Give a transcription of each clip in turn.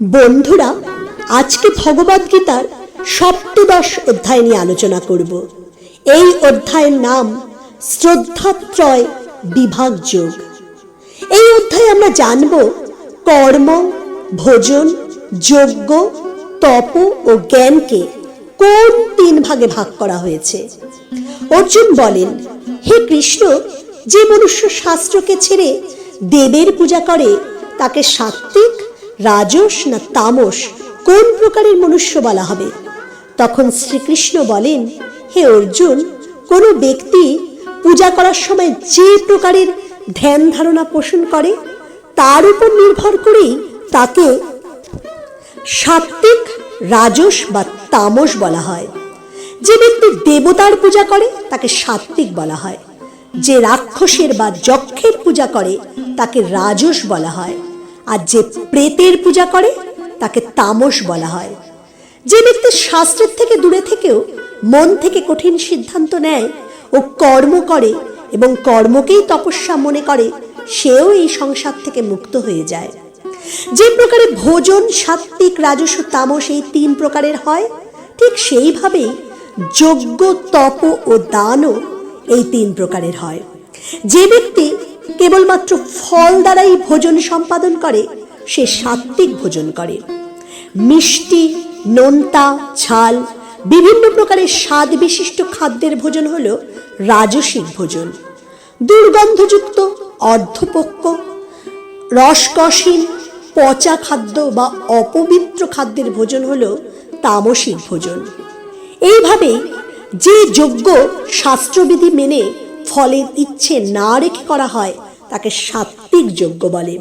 বন্ধুরা, আজকে ভগবদ গীতার সপ্তদশ অধ্যায় নিয়ে আলোচনা করব। এই অধ্যায়ের নাম শ্রদ্ধাত্রয় বিভাগ যোগ। এই অধ্যায়ে আমরা জানব কর্ম, ভোজন, যজ্ঞ, তপ ও জ্ঞানকে কোন তিন ভাগে ভাগ করা হয়েছে। অর্জুন বলেন, হে কৃষ্ণ, যে মনুষ্য শাস্ত্রকে ছেড়ে দেবের পূজা করে, তাকে সাত্ত্বিক রাজস না তামস, কোন প্রকারের মনুষ্য বলা হবে? তখন শ্রীকৃষ্ণ বলেন, হে অর্জুন, কোনো ব্যক্তি পূজা করার সময় যে প্রকারের ধ্যান ধারণা পোষণ করে, তার উপর নির্ভর করেই তাকে সাত্ত্বিক রাজস বা তামস বলা হয়। যে ব্যক্তি দেবতার পূজা করে, তাকে সাত্ত্বিক বলা হয়। যে রাক্ষসের বা যক্ষের পূজা করে, তাকে রাজস বলা হয়। আর যে প্রেতের পূজা করে, তাকে তামস বলা হয়। যে ব্যক্তি শাস্ত্রের থেকে দূরে থেকেও মন থেকে কঠিন সিদ্ধান্ত নেয় ও কর্ম করে এবং কর্মকেই তপস্যা মনে করে, সেও এই সংসার থেকে মুক্ত হয়ে যায়। যে প্রকারে ভোজন, সাত্ত্বিক, রাজস্ব, তামস এই তিন প্রকারের হয়, ঠিক সেইভাবেই যজ্ঞ, তপ ও দানও এই তিন প্রকারের হয়। যে ব্যক্তি কেবলমাত্র ফল দ্বারাই ভোজন সম্পাদন করে, সে সাত্ত্বিক ভোজন করে। মিষ্টি, নোনতা ঝাল বিভিন্ন প্রকারের স্বাদ বিশিষ্ট খাদ্যের ভোজন হল রাজসিক ভোজন। দুর্গন্ধযুক্ত অর্ধপক্ষ রসকসীন পচা খাদ্য বা অপবিত্র খাদ্যের ভোজন হল তামসিক ভোজন। এইভাবেই যে যোগ্য শাস্ত্রবিধি মেনে ফলের ইচ্ছে না রেখে করা হয়, তাকে সাত্ত্বিক যজ্ঞ বলে।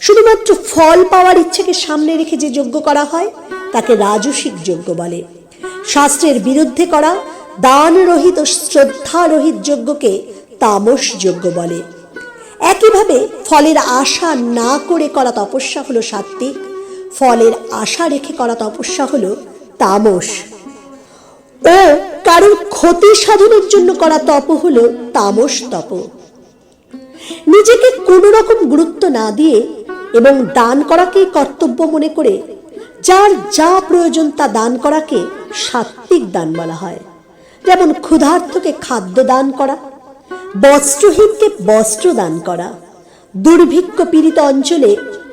শুধুমাত্র ফল পাওয়ার ইচ্ছেকে সামনে রেখে যে যজ্ঞ করা হয়, তাকে রাজসিক যজ্ঞ বলে। শাস্ত্রের বিরুদ্ধে করা দানরহিত ও শ্রদ্ধারহিত যজ্ঞকে তামস যজ্ঞ বলে। একইভাবে ফলের আশা না করে করা তপস্যা হলো সাত্ত্বিক, ফলের আশা রেখে করা তপস্যা হলো তামস। ও কারোর ক্ষতি সাধনের জন্য করা তপ হলো তামস তপ। নিজেকে কোনো রকম গুরুত্ব না দিয়ে এবং দান করাকেই কর্তব্য মনে করে যার যা প্রয়োজন তা দান করাকে সাত্ত্বিক দান বলা হয়। যেমন ক্ষুধার্থকে খাদ্য দান করা, বস্ত্রহীনকে বস্ত্র দান করা, দুর্ভিক্ষ পীড়িত অঞ্চলে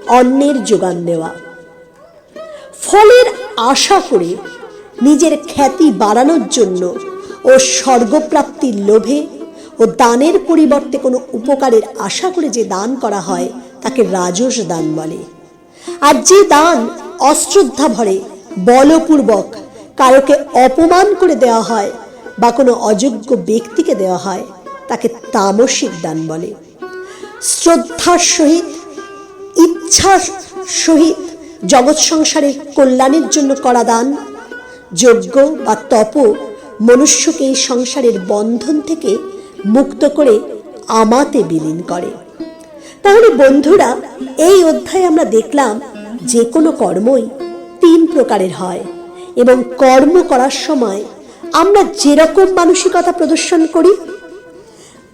অন্নের যোগান দেওয়া। ফলের আশা করে নিজের খ্যাতি বাড়ানোর জন্য ও স্বর্গপ্রাপ্তির লোভে ও দানের পরিবর্তে কোনো উপকারের আশা করে যে দান করা হয়, তাকে রাজস দান বলে। আর যে দান অশ্রদ্ধা ভরে, বলপূর্বক কারোকে অপমান করে দেওয়া হয় বা কোনো অযোগ্য ব্যক্তিকে দেওয়া হয়, তাকে তামসিক দান বলে। শ্রদ্ধার সহিত, ইচ্ছার সহিত জগৎ সংসারের কল্যাণের জন্য করা দান যজ্ঞ বা তপ মনুষ্যকে এই সংসারের বন্ধন থেকে মুক্ত করে আমাতে বিলীন করে। তাহলে বন্ধুরা, এই অধ্যায়ে আমরা দেখলাম যে কোনো কর্মই তিন প্রকারের হয় এবং কর্ম করার সময় আমরা যেরকম মানসিকতা প্রদর্শন করি,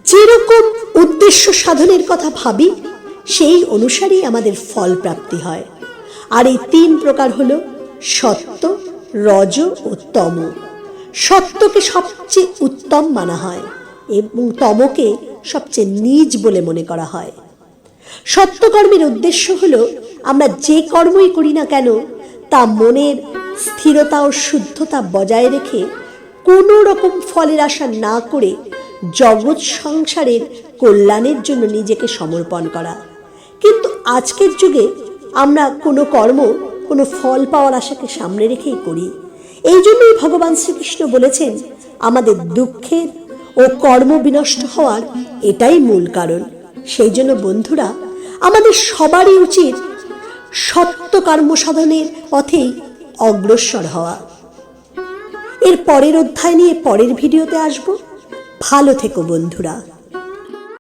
যেরকম উদ্দেশ্য সাধনের কথা ভাবি, সেই অনুসারেই আমাদের ফল প্রাপ্তি হয়। আর এই তিন প্রকার হল সত্য রজ ও তম। সত্যকে সবচেয়ে উত্তম মানা হয় এবং তমকে সবচেয়ে নিজ বলে মনে করা হয়। সত্যকর্মের উদ্দেশ্য হল আমরা যে কর্মই করি না কেন, তা মনের স্থিরতা ও শুদ্ধতা বজায় রেখে কোনো রকম ফলের আশা না করে জগৎ সংসারের কল্যাণের জন্য নিজেকে সমর্পণ করা। কিন্তু আজকের যুগে আমরা কোনো কর্ম কোনো ফল পাওয়ার আশাকে সামনে রেখেই করি। এই জন্যই ভগবান শ্রীকৃষ্ণ বলেছেন, আমাদের দুঃখের ও কর্ম বিনষ্ট হওয়ার এটাই মূল কারণ। সেই জন্য বন্ধুরা, আমাদের সবারই উচিত সত্য কর্ম সাধনের পথেই অগ্রসর হওয়া। এর পরের অধ্যায় নিয়ে পরের ভিডিওতে আসব। ভালো থেকো বন্ধুরা।